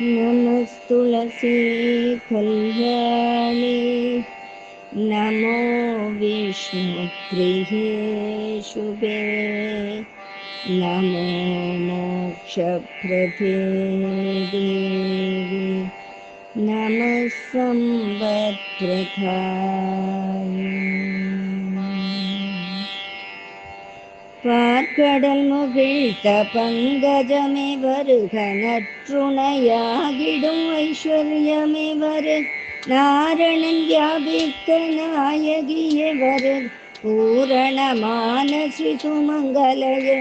नमस्तुलसीफल्याणि नमो विष्णुगृहे शुभे नमो मोक्षप्रदे नमः संवप्रथा பார்க்கடல் முகிழ்த்த பங்கஜமே வருக நற்றுணையாகிடும் ஐஸ்வர்யமே வரு. நாரணன் வியாபித்த நாயகியே வரு. பூரணமான ஸ்ரீ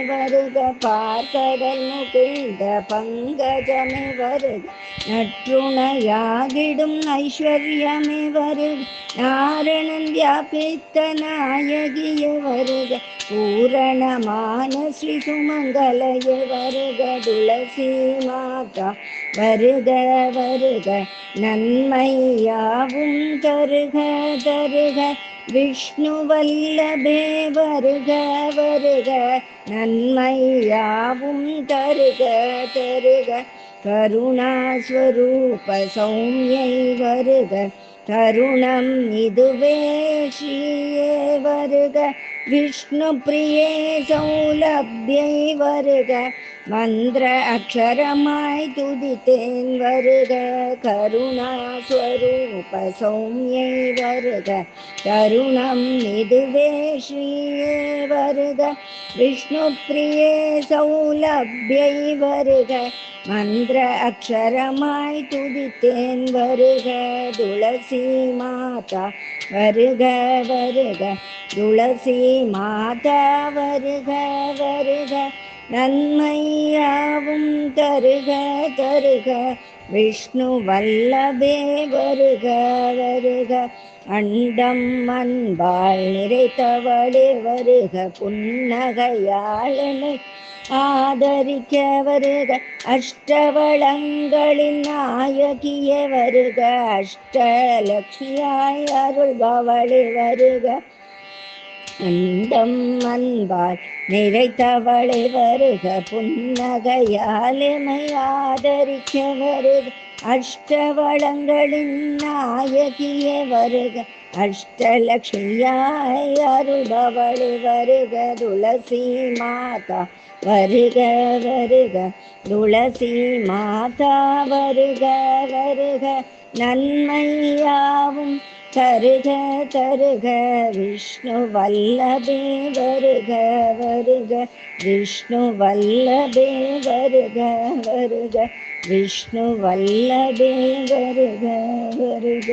வருக பார்க்கடல் முகிழ்ந்த பங்கஜமே வருக. நற்றுணையாகிடும் ஐஸ்வர்யமே வருக நாரணன் வியாபித்த நாயகிய வருக. பூரணமான ஸ்ரீ சுமங்கலைய வருக துளசி மாதா வருக வருக. நன்மையாவும் தருக தருக. விஷ்ணு வல்லபே வருக வருக நன்மையாவும் தருக தருக. கருணாஸ்வரூப சௌமியை வருக தருணம் இதுவே ஸ்ரீயே வருக. விஷ்ணு பிரியே சௌலபியை வருக மந்திர அக்ஷரமாய் துதித்தேன் வருக கருணாஸ்வரூப சௌமியை வருக தருணம் இதுவே ஸ்ரீயே வருக விஷ்ணு பிரியே சௌலபியை வருக மந்திர அக்ஷரமாய் துதித்தேன் வருக துளசி மாதா வருக வருக. துளசி மாதா வருக வருக. நன்மையாவும் தருக தருக. விஷ்ணு வல்லபே வருக வருக. அண்டம் அன்பாள் நிறைத்தவளே வருக புன்னகையாளனை ஆதரிக்க வருக. அஷ்டவளங்களின் நாயகிய வருக அஷ்டலட்சியாய் அருள்பவளே வருக. அண்டம் அன்பால் நிறைத்தவளை வருக புன்னகையாலுமை ஆதரிக்க வருக. அஷ்டவளங்களின் நாயகிய வருக. அஷ்டலக்ஷ்மியாய் அருள்பவளை வருக. துளசி மாதா வருக வருக. துளசி மாதா வருக வருக. நன்மையாவும் தருக தருக விஷ்ணு வல்லபே வருக வருக விஷ்ணு வல்லபே வருக வருக விஷ்ணு வல்லபே வருக வருக